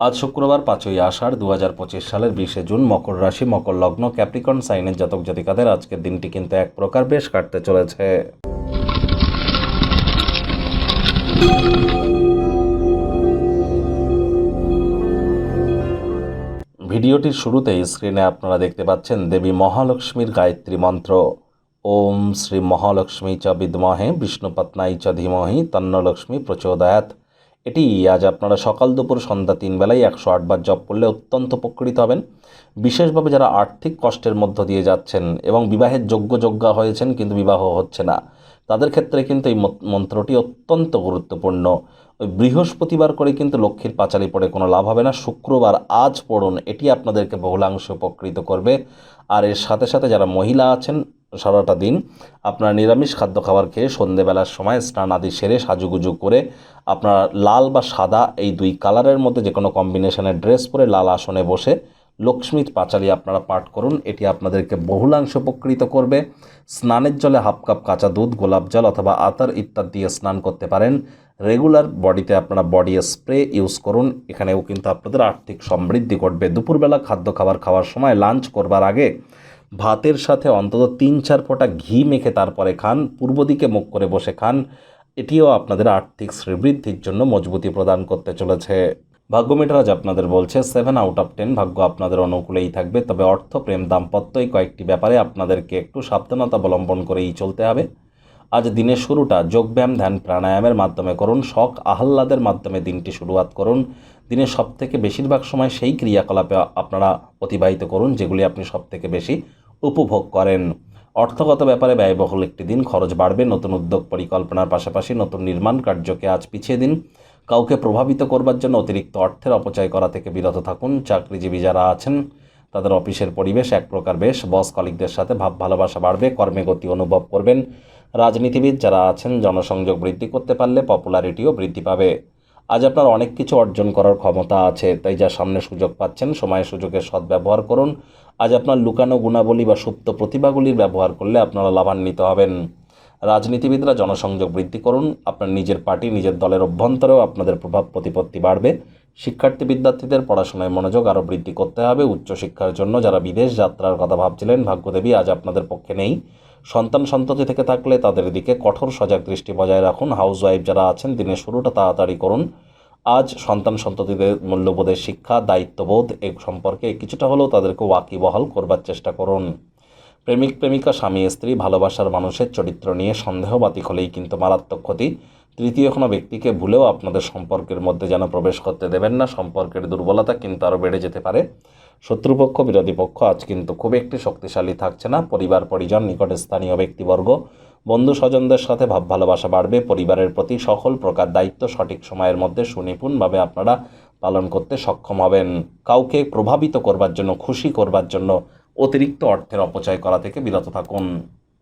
আজ শুক্রবার পাঁচই আষাঢ় দু হাজার পঁচিশ সালের বিশে জুন মকর রাশি, মকর লগ্ন, ক্যাপ্রিকন, সাইনের জাতক জাতিকাদের আজকের দিনটি কিন্তু এক প্রকার বেশ কাটতে চলেছে। ভিডিওটির শুরুতেই স্ক্রিনে আপনারা দেখতে পাচ্ছেন দেবী মহালক্ষ্মীর গায়ত্রী মন্ত্র। ওম শ্রী মহালক্ষ্মী চ বিদ্মহে বিষ্ণুপত্নাই চ ধীমহি, তন্নলক্ষ্মী প্রচোদয়াত এটি আজ আপনারা সকাল দুপুর সন্ধ্যা তিন বেলায় একশো আটবার জপ করলে অত্যন্ত উপকৃত হবেন। বিশেষভাবে যারা আর্থিক কষ্টের মধ্য দিয়ে যাচ্ছেন এবং বিবাহের যোগ্য যোগ্যা হয়েছেন কিন্তু বিবাহ হচ্ছে না, তাদের ক্ষেত্রে কিন্তু এই মন্ত্রটি অত্যন্ত গুরুত্বপূর্ণ। ওই বৃহস্পতিবার করে কিন্তু লক্ষ্মীর পাঁচালি পড়ে কোনো লাভ হবে না। শুক্রবার আজ পড়ুন, এটি আপনাদেরকে বহুলাংশে উপকৃত করবে। আর এর সাথে সাথে যারা মহিলা আছেন সারাটা দিন আপনারা নিরামিষ খাদ্য খাবার খেয়ে সন্ধেবেলার সময় স্নান আদি সেরে সাজুগুজু করে আপনারা লাল বা সাদা এই দুই কালারের মধ্যে যে কোনো কম্বিনেশনের ড্রেস পরে লাল আসনে বসে লক্ষ্মীর পাঁচালি আপনারা পাঠ করুন। এটি আপনাদেরকে বহুলাংশ উপকৃত করবে। স্নানের জলে হাফ কাপ কাঁচা দুধ, গোলাপ জল অথবা আতার ইত্যাদি দিয়ে স্নান করতে পারেন। রেগুলার বডিতে আপনারা বডি স্প্রে ইউজ করুন। এখানেও কিন্তু আপনাদের আর্থিক সমৃদ্ধি ঘটবে। দুপুরবেলা খাদ্য খাবার খাওয়ার সময় লাঞ্চ করবার আগে ভাতের সাথে অন্তত তিন চার ফোঁটা ঘি মেখে তারপরে খান, পূর্ব দিকে মুখ করে বসে খান। এটিও আপনাদের আর্থিক শ্রীবৃদ্ধির জন্য মজবুতি প্রদান করতে চলেছে। ভাগ্যমিটার আজ আপনাদের বলছে সেভেন আউট অফ টেন ভাগ্য আপনাদের অনুকূলেই থাকবে। তবে অর্থ প্রেম দাম্পত্য এই কয়েকটি ব্যাপারে আপনাদেরকে একটু সাবধানতা অবলম্বন করেই চলতে হবে। আজ দিনের শুরুটা যোগব্যায়াম, ধ্যান, প্রাণায়ামের মাধ্যমে করুন। শখ, আহ্লাদের মাধ্যমে দিনটি শুরুয়াত করুন। দিনের সব থেকে বেশিরভাগ সময় সেই ক্রিয়াকলাপে আপনারা অতিবাহিত করুন, যেগুলি আপনি সব থেকে বেশি উপভোগ করেন। অর্থগত ব্যাপারে ব্যয়বহুল একটি দিন, খরচ বাড়বে, নতুন উদ্যোগ পরিকল্পনার পাশাপাশি নতুন নির্মাণ কার্যকে আজ পিছিয়ে দিন। কাউকে প্রভাবিত করবার জন্য অতিরিক্ত অর্থের অপচয় করা থেকে বিরত থাকুন। চাকরিজীবী যারা আছেন তাদের অফিসের পরিবেশ এক প্রকার বেশ। বস কলিকদের সাথে ভাব ভালোবাসা বাড়বে, কর্মে গতি অনুভব করবেন। রাজনীতিবিদ যারা আছেন, জনসংযোগ বৃদ্ধি করতে পারলে পপুলারিটিও বৃদ্ধি পাবে। আজ আপনার অনেক কিছু অর্জন করার ক্ষমতা আছে, তাই যা সামনে সুযোগ পাচ্ছেন, সময় সুযোগের সদ্ব্যবহার করুন। আজ আপনার লুকানো গুণাবলী বা সুপ্ত প্রতিভাগুলির ব্যবহার করলে আপনারা লাভান্বিত হবেন। রাজনীতিবিদরা জনসংযোগ বৃদ্ধি করুন। আপনার নিজের পার্টি, নিজের দলের অভ্যন্তরেও আপনাদের প্রভাব প্রতিপত্তি বাড়বে। শিক্ষার্থী বিদ্যার্থীদের পড়াশোনায় মনোযোগ আরও বৃদ্ধি করতে হবে। উচ্চশিক্ষার জন্য যারা বিদেশ যাত্রার কথা ভাবছিলেন, ভাগ্যদেবী আজ আপনাদের পক্ষে নেই। সন্তান সন্ততি থেকে থাকলে তাদের দিকে কঠোর সজাগ দৃষ্টি বজায় রাখুন। হাউস ওয়াইফ যারা আছেন, দিনের শুরুটা তাড়াতাড়ি করুন। আজ সন্তান সন্ততিদের মূল্যবোধের শিক্ষা, দায়িত্ববোধ এ সম্পর্কে কিছুটা হলেও তাদেরকে ওয়াকিবহাল করবার চেষ্টা করুন। প্রেমিক, প্রেমিকা, স্বামী, স্ত্রী ভালোবাসার মানুষের চরিত্র নিয়ে সন্দেহবাতিক হলেই কিন্তু মারাত্মক ক্ষতি। তৃতীয় কোনো ব্যক্তিকে ভুলেও আপনাদের সম্পর্কের মধ্যে যেন প্রবেশ করতে দেবেন না, সম্পর্কের দুর্বলতা কিন্তু আরও বেড়ে যেতে পারে। শত্রুপক্ষ, বিরোধী পক্ষ আজ কিন্তু খুব একটি শক্তিশালী থাকছে না। পরিবার, পরিজন, নিকট স্থানীয় ব্যক্তিবর্গ, বন্ধু স্বজনদের সাথে ভাব ভালোবাসা বাড়বে, পরিবারের প্রতি সকল প্রকার দায়িত্ব সঠিক সময়ের মধ্যে সুনিপুণভাবে আপনারা পালন করতে সক্ষম হবেন। কাউকে প্রভাবিত করবার জন্য, খুশি করবার জন্য অতিরিক্ত অর্থের অপচয় করা থেকে বিরত থাকুন।